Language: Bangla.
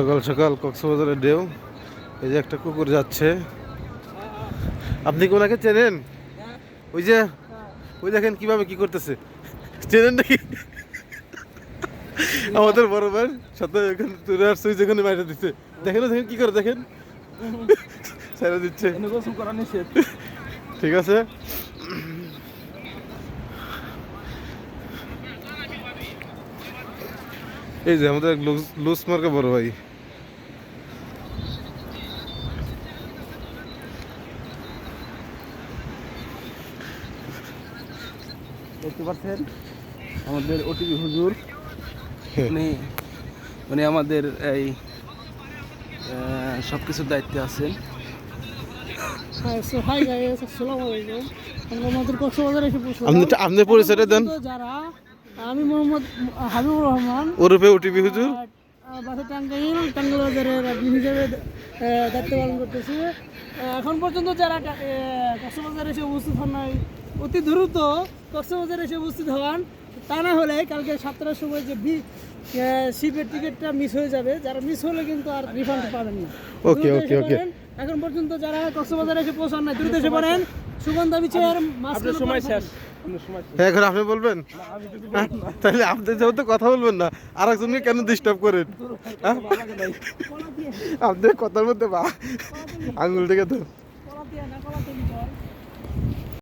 সকাল সকাল কক্সবাজারের ঢেউ। এই যে একটা কুকুর যাচ্ছে। আপনি কি ওনাকে চেনেন? ওই যে ওই দেখেন কীভাবে কি করতেছে। চেনেন নাকি? আমাদের বড় ভাই সাথে এখানে তুলে আসছে ওই যেখানে বাইরে দিচ্ছে দেখেন দেখেন কি করে দেখেন। ছেড়ে দিচ্ছে। ঠিক আছে। এই যে আমাদের লুজ মার্কা বড় ভাই। দেখতে পাচ্ছেন? আমাদের ওটিভি হুজুর। উনি উনি আমাদের এই সব কিছুর দায়িত্বে আছেন। আপনি পরিচয়টা দেন। যারা আমি মোহাম্মদ হাবিবুর রহমান। ওরূপে ওটিভি হুজুর। বাসা টাঙ্গাইল টাঙ্গাইল বাজারের হিসেবে দায়িত্ব পালন করতেছি। এখন পর্যন্ত যারা কক্সবাজার এসে উপস্থিত হন নাই অতি দ্রুত কক্সবাজার এসে উপস্থিত হন। তা না হলে কালকে সাতটার সময় যে বি শিপের টিকিটটা মিস হয়ে যাবে। যারা মিস হলে কিন্তু আর রিফান্ড পাবেন না। ওকে, ওকে, ওকে। এখন পর্যন্ত যারা কক্সবাজার এসে পৌঁছান নাই দ্রুত এসে পড়েন। সুগন্ধা বিচের আপনার সময় শেষ। সময় শেষ। হ্যাঁ, এখন আপনি বলবেন? তাহলে আপনি যেহেতু কথা বলবেন না আর একজনকে কেন ডিস্টার্ব করেন? হ্যাঁ? আপনি কথার মধ্যে বা আঙুল থেকে তো